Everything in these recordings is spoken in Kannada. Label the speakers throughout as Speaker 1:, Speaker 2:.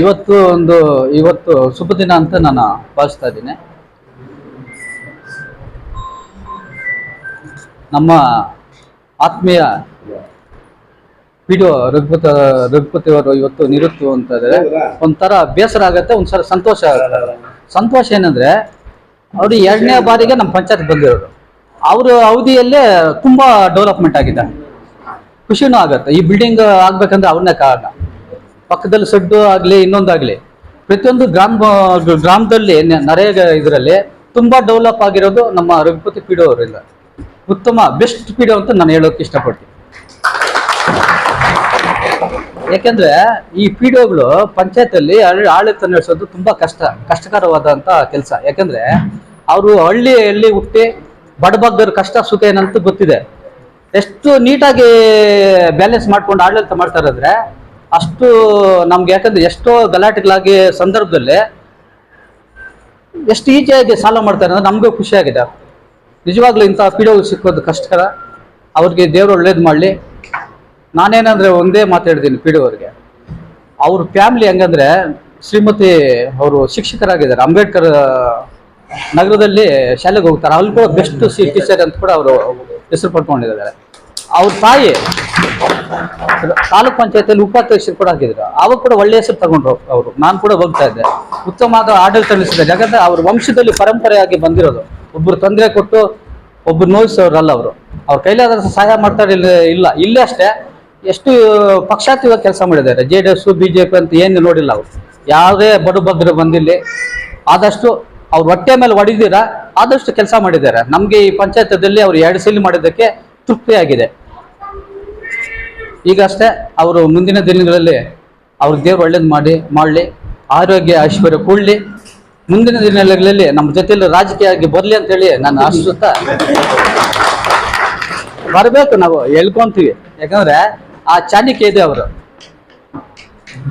Speaker 1: ಇವತ್ತು ಒಂದು, ಇವತ್ತು ಶುಭ ದಿನ ಅಂತ ನಾನು ಭಾವಿಸ್ತಾ ಇದ್ದೀನಿ. ನಮ್ಮ ಆತ್ಮೀಯ ಪಿಡಿಒ ರಘುಪತ, ರಘುಪತಿ ಅವರು ಇವತ್ತು ನಿರುತ್ತು ಅಂತ ಇದ್ದಾರೆ ಒಂಥರ ಬೇಸರ ಆಗತ್ತೆ ಒಂದ್ಸಲ ಸಂತೋಷ ಆಗುತ್ತೆ. ಸಂತೋಷ ಏನಂದ್ರೆ, ಅವರು ಎರಡನೇ ಬಾರಿಗೆ ನಮ್ಮ ಪಂಚಾಯತ್ ಬಂದಿರೋರು ಅವ್ರ ಅವಧಿಯಲ್ಲೇ ತುಂಬಾ ಡೆವಲಪ್ಮೆಂಟ್ ಆಗಿದೆ. ಖುಷಿನೂ ಆಗತ್ತೆ. ಈ ಬಿಲ್ಡಿಂಗ್ ಆಗ್ಬೇಕಂದ್ರೆ ಅವ್ರನ್ನೇ ಕಾರಣ. ಪಕ್ಕದಲ್ಲಿ ಸೆಡ್ಡು ಆಗ್ಲಿ, ಇನ್ನೊಂದಾಗ್ಲಿ, ಪ್ರತಿಯೊಂದು ಗ್ರಾಮ, ಗ್ರಾಮದಲ್ಲಿ ನರೇಗ ಇದರಲ್ಲಿ ತುಂಬಾ ಡೆವಲಪ್ ಆಗಿರೋದು ನಮ್ಮ ರಘುಪತಿ ಪಿ ಅವರಿಂದ. ಉತ್ತಮ ಬೆಸ್ಟ್ ಪಿ ಅಂತ ನಾನು ಹೇಳೋಕೆ ಇಷ್ಟಪಡ್ತೀನಿ. ಯಾಕೆಂದ್ರೆ ಈ ಪಿ ಡಿಒಗಳು ಪಂಚಾಯತಲ್ಲಿ ಆಡಳಿತ ನಡೆಸೋದು ತುಂಬಾ ಕಷ್ಟ, ಕಷ್ಟಕರವಾದಂತ ಕೆಲಸ. ಯಾಕಂದ್ರೆ ಅವರು ಹಳ್ಳಿ ಹಳ್ಳಿ ಹುಟ್ಟಿ ಬಡಬಗ್ಗರ ಕಷ್ಟ, ಸುಖ ಏನಂತ ಗೊತ್ತಿದೆ. ಎಷ್ಟು ನೀಟಾಗಿ ಬ್ಯಾಲೆನ್ಸ್ ಮಾಡ್ಕೊಂಡು ಆಡಳಿತ ಮಾಡ್ತಾರೆ ಅಂದ್ರೆ ಅಷ್ಟು ನಮ್ಗೆ ಯಾಕಂದ್ರೆ ಎಷ್ಟೋ ಗಲಾಟೆಗಳಾಗಿ ಸಂದರ್ಭದಲ್ಲಿ ಎಷ್ಟು ಈಜಿಯಾಗಿ ಸಾಲ ಮಾಡ್ತಾರೆ ಅಂದ್ರೆ ನಮಗೂ ಖುಷಿಯಾಗಿದೆ. ನಿಜವಾಗ್ಲೂ ಇಂಥ ಪೀಡೋ ಸಿಕ್ಕೋದು ಕಷ್ಟಕರ ಅವ್ರಿಗೆ ದೇವರು ಒಳ್ಳೇದು ಮಾಡಲಿ. ನಾನೇನಂದ್ರೆ ಒಂದೇ ಮಾತಾಡ್ತೀನಿ ಪಿ ಡಿ ಅವ್ರಿಗೆ ಅವ್ರ ಫ್ಯಾಮಿಲಿ ಹೆಂಗಂದ್ರೆ ಶ್ರೀಮತಿ ಅವರು ಶಿಕ್ಷಕರಾಗಿದ್ದಾರೆ ಅಂಬೇಡ್ಕರ್ ನಗರದಲ್ಲಿ ಶಾಲೆಗೆ ಹೋಗ್ತಾರೆ. ಅಲ್ಲಿ ಕೂಡ ಬೆಸ್ಟ್ ಸಿ ಟೀಚರ್ ಅಂತ ಕೂಡ ಅವರು ಹೆಸರು ಪಡ್ಕೊಂಡಿದ್ದಾರೆ. ಅವ್ರ ತಾಯಿ ತಾಲೂಕ್ ಪಂಚಾಯತಿಯಲ್ಲಿ ಉಪಾಧ್ಯಕ್ಷರು ಕೂಡ ಆಗಿದ್ರು ಅವಾಗ ಕೂಡ ಒಳ್ಳೆ ಹೆಸರು ತಗೊಂಡ್ರು ಅವರು. ನಾನು ಕೂಡ ಹೋಗ್ತಾ ಇದ್ದೆ. ಉತ್ತಮವಾದ ಆಡಳಿತ ನಡೆಸಿದ್ದಾರೆ ಯಾಕಂದ್ರೆ ಅವ್ರ ವಂಶದಲ್ಲಿ ಪರಂಪರೆಯಾಗಿ ಬಂದಿರೋದು. ಒಬ್ಬರು ತೊಂದರೆ ಕೊಟ್ಟು ಒಬ್ರು ನೋಯಿಸೋರಲ್ಲ ಅವರು. ಅವ್ರ ಕೈಲಾದ ಸಹಾಯ ಮಾಡ್ತಾರೆ ಇಲ್ಲ ಇಲ್ಲ. ಇಲ್ಲೇ ಅಷ್ಟೇ, ಎಷ್ಟು ಪಕ್ಷಾತೀತ ಕೆಲಸ ಮಾಡಿದ್ದಾರೆ. J D S B J P ಅಂತ ಏನು ನೋಡಿಲ್ಲ ಅವರು. ಯಾವುದೇ ಬಡುಬಗ್ಗರು ಬಂದಿಲ್ಲ. ಆದಷ್ಟು ಅವ್ರ ಹೊಟ್ಟೆ ಮೇಲೆ ಹೊಡೆದಿರ ಆದಷ್ಟು ಕೆಲಸ ಮಾಡಿದ್ದಾರೆ. ನಮಗೆ ಈ ಪಂಚಾಯತದಲ್ಲಿ ಅವ್ರು ಎರಡು ಸಲ ಮಾಡಿದ್ದಕ್ಕೆ ತೃಪ್ತಿಯಾಗಿದೆ. ಈಗ ಅಷ್ಟೇ ಅವರು ಮುಂದಿನ ದಿನಗಳಲ್ಲಿ ಅವ್ರಿಗೆ ದೇವ್ರು ಒಳ್ಳೇದು ಮಾಡಿ ಮಾಡಲಿ ಆರೋಗ್ಯ ಐಶ್ವರ್ಯ ಕೂಡಲಿ. ಮುಂದಿನ ದಿನಗಳಲ್ಲಿ ನಮ್ಮ ಜೊತೆಯಲ್ಲಿ ಆಗಿ ಬರಲಿ ಅಂತೇಳಿ ನಾನು ಆಶಿಸುತ್ತ ಬರಬೇಕು ನಾವು ಹೇಳ್ಕೊಂತೀವಿ. ಯಾಕಂದ್ರೆ ಆ ಚಾಣಿಕ್ಯ ಇದೆ ಅವರು.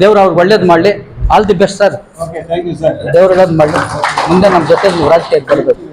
Speaker 1: ದೇವ್ರು ಅವ್ರಿಗೆ ಒಳ್ಳೇದು ಮಾಡಲಿ. ಆಲ್ ದಿ ಬೆಸ್ಟ್ ಸರ್ ದೇವ್ರು ಒಳ್ಳೇದು ಮಾಡಲಿ. ಮುಂದೆ ನಮ್ಮ ಜೊತೆ ರಾಜಕೀಯಕ್ಕೆ ಬರಬೇಕು.